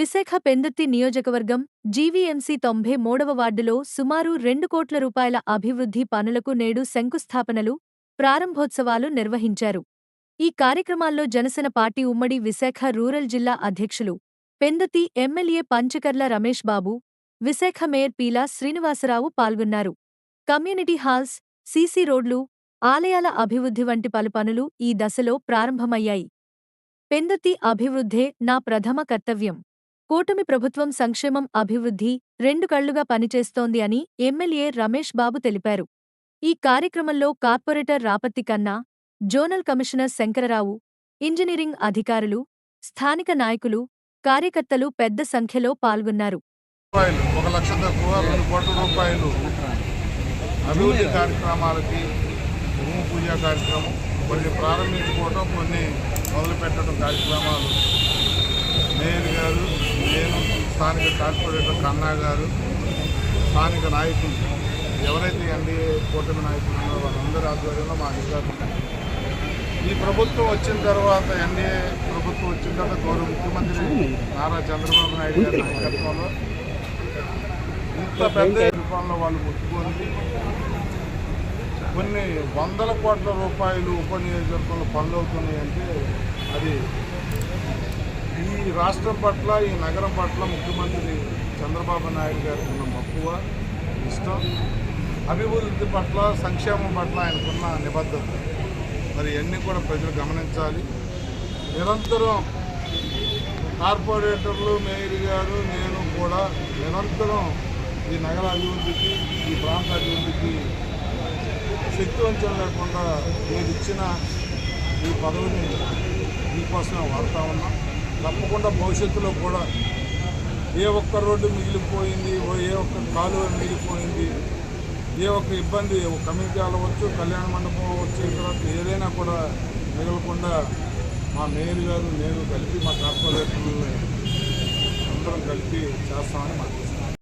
విశాఖ పెందుర్తి నియోజకవర్గం జీవీఎంసీ తొంభై మూడవ వార్డులో సుమారు రెండు కోట్ల రూపాయల అభివృద్ధి పనులకు నేడు శంకుస్థాపనలు ప్రారంభోత్సవాలు నిర్వహించారు. ఈ కార్యక్రమాల్లో జనసేన పార్టీ ఉమ్మడి విశాఖ రూరల్ జిల్లా అధ్యక్షులు పెందతి ఎమ్మెల్యే పంచకర్ల రమేష్ బాబు విశాఖ మేయర్ పీలా శ్రీనివాసరావు పాల్గొన్నారు. కమ్యూనిటీ హాల్స్ సీసీ రోడ్లు ఆలయాల అభివృద్ధి వంటి పలు పనులు ఈ దశలో ప్రారంభమయ్యాయి. పెందతి అభివృద్ధే నా ప్రథమ కర్తవ్యం. కూటమి ప్రభుత్వం సంక్షేమం అభివృద్ధి రెండు కళ్ళుగా పనిచేస్తోంది అని ఎమ్మెల్యే రమేష్ బాబు తెలిపారు. ఈ కార్యక్రమంలో కార్పొరేటర్ రాపత్తి కన్నా జోనల్ కమిషనర్ శంకరరావు ఇంజనీరింగ్ అధికారులు స్థానిక నాయకులు కార్యకర్తలు పెద్ద సంఖ్యలో పాల్గొన్నారు. ఒక లక్ష తక్కువ రెండు కోట్ల రూపాయలు అభివృద్ధి కార్యక్రమాలకి భూమి పూజ కార్యక్రమం కొన్ని ప్రారంభించుకోవడం కొన్ని మొదలు పెట్టడం కార్యక్రమాలు. స్థానిక కార్పొరేటర్ కన్నా గారు స్థానిక నాయకులు ఎవరైతే ఎన్డీఏ కూటమి నాయకులు ఉన్నారో వాళ్ళందరి ఆధ్వర్యంలో మా అధికారులు ఈ ప్రభుత్వం వచ్చిన తర్వాత ఎన్డీఏ ప్రభుత్వం వచ్చిన తర్వాత గౌరవ ముఖ్యమంత్రి నారా చంద్రబాబు నాయుడు గారి నాయకత్వంలో ఇంత పెద్ద రూపంలో వాళ్ళు ముట్టుకొని కొన్ని వందల కోట్ల రూపాయలు ఉప నియోజకవర్గంలో పనులు అవుతున్నాయి అంటే అది ఈ రాష్ట్రం పట్ల ఈ నగరం పట్ల ముఖ్యమంత్రి చంద్రబాబు నాయుడు గారికి ఉన్న మక్కువ ఇష్టం అభివృద్ధి పట్ల సంక్షేమం పట్ల ఆయనకున్న నిబద్ధత. మరి ఇవన్నీ కూడా ప్రజలు గమనించాలి. నిరంతరం కార్పొరేటర్లు మేయర్ గారు నేను కూడా నిరంతరం ఈ నగర అభివృద్ధికి ఈ ప్రాంత అభివృద్ధికి శక్తివంచన లేకుండా మీరు ఇచ్చిన ఈ పదవిని మీకోసమే వాడుతూ ఉన్నాం. తప్పకుండా భవిష్యత్తులో కూడా ఏ ఒక్క రోడ్డు మిగిలిపోయింది ఓ ఏ ఒక్క కాలువ మిగిలిపోయింది ఏ ఒక్క ఇబ్బంది ఒక కమ్యూనిటీ అవ్వచ్చు కళ్యాణ మండపం వచ్చిన తర్వాత ఏదైనా కూడా మిగలకుండా మా మేయర్ గారు నేను కలిపి మా కార్పొరేటర్లు అందరం కలిపి చేస్తామని మాకు